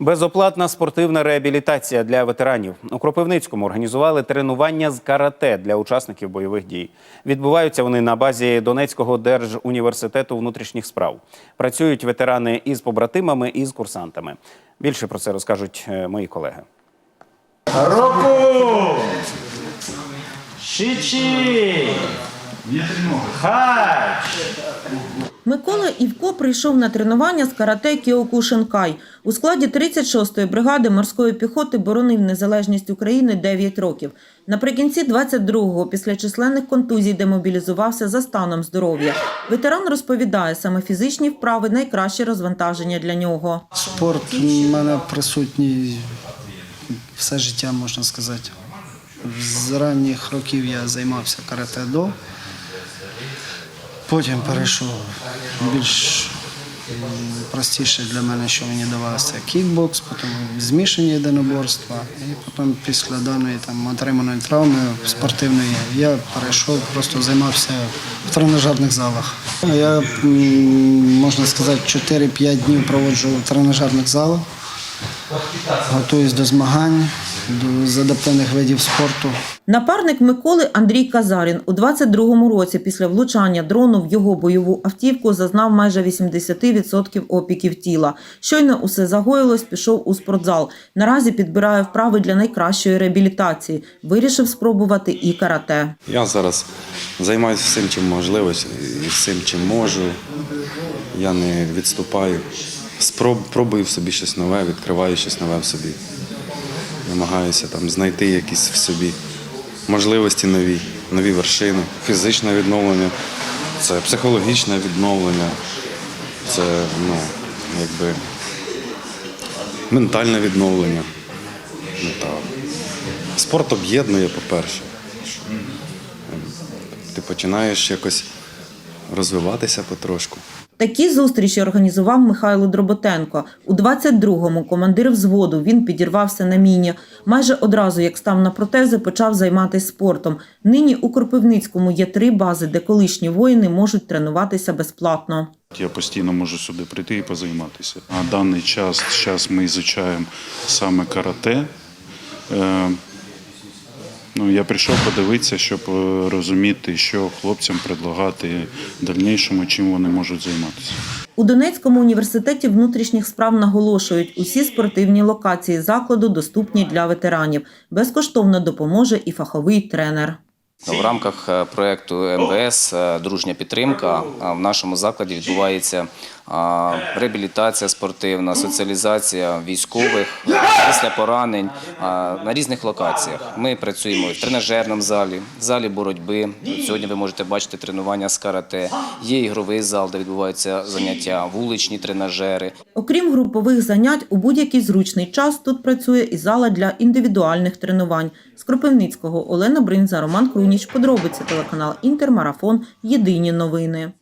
Безоплатна спортивна реабілітація для ветеранів у Кропивницькому організували тренування з карате для учасників бойових дій. Відбуваються вони на базі Донецького держуніверситету внутрішніх справ. Працюють ветерани із побратимами і з курсантами. Більше про це розкажуть е, мої колеги. Руку! Шичі! Хач! Микола Івко прийшов на тренування з карате Кіокушинкай. У складі 36-ї бригади морської піхоти боронив незалежність України 9 років. Наприкінці 22-го, після численних контузій, демобілізувався за станом здоров'я. Ветеран розповідає, саме фізичні вправи найкраще розвантаження для нього. Спорт у мене присутній все життя, можна сказати. З ранніх років я займався карате-до. Потім перейшов більш простіше для мене, що мені давалося кікбокс, потім змішані єдиноборства. І потім після даної там, отриманої травми спортивної я перейшов, просто займався в тренажерних залах. Я, можна сказати, 4-5 днів проводжу в тренажерних залах. Готуюсь до змагань, до з адаптивних видів спорту. Напарник Миколи Андрій Казарін у 22-му році після влучання дрону в його бойову автівку зазнав майже 80% опіків тіла. Щойно усе загоїлось, пішов у спортзал. Наразі підбирає вправи для найкращої реабілітації. Вирішив спробувати і карате. Я зараз займаюся всім, чим можливо, і всім, чим можу. Я не відступаю. Спроб, пробую в собі щось нове, відкриваю щось нове в собі. Намагаюся там знайти якісь в собі можливості нові, нові вершини. Фізичне відновлення, це психологічне відновлення, це ну, якби ментальне відновлення. Ну, так. Спорт об'єднує, по-перше. Ти починаєш якось розвиватися потрошку. Такі зустрічі організував Михайло Дроботенко. У 22-му командир взводу він підірвався на міні. Майже одразу, як став на протези, почав займатися спортом. Нині у Кропивницькому є три бази, де колишні воїни можуть тренуватися безплатно. Я постійно можу сюди прийти і позайматися. На даний час зараз ми ізучаємо саме карате. Ну, я прийшов подивитися, щоб е, розуміти, що хлопцям предлагати в дальнішому, чим вони можуть займатися. У Донецькому університеті внутрішніх справ наголошують, усі спортивні локації закладу доступні для ветеранів. Безкоштовно допоможе і фаховий тренер. В рамках е, проекту МВС е, Дружня підтримка е, в нашому закладі відбувається реабілітація спортивна, соціалізація військових після поранень на різних локаціях. Ми працюємо в тренажерному залі, в залі боротьби. Сьогодні ви можете бачити тренування з карате. Є ігровий зал, де відбуваються заняття, вуличні тренажери. Окрім групових занять, у будь-який зручний час тут працює і зала для індивідуальних тренувань. З Кропивницького Олена Бринза, Роман Круніч. Подробиці телеканал Інтермарафон. Єдині новини.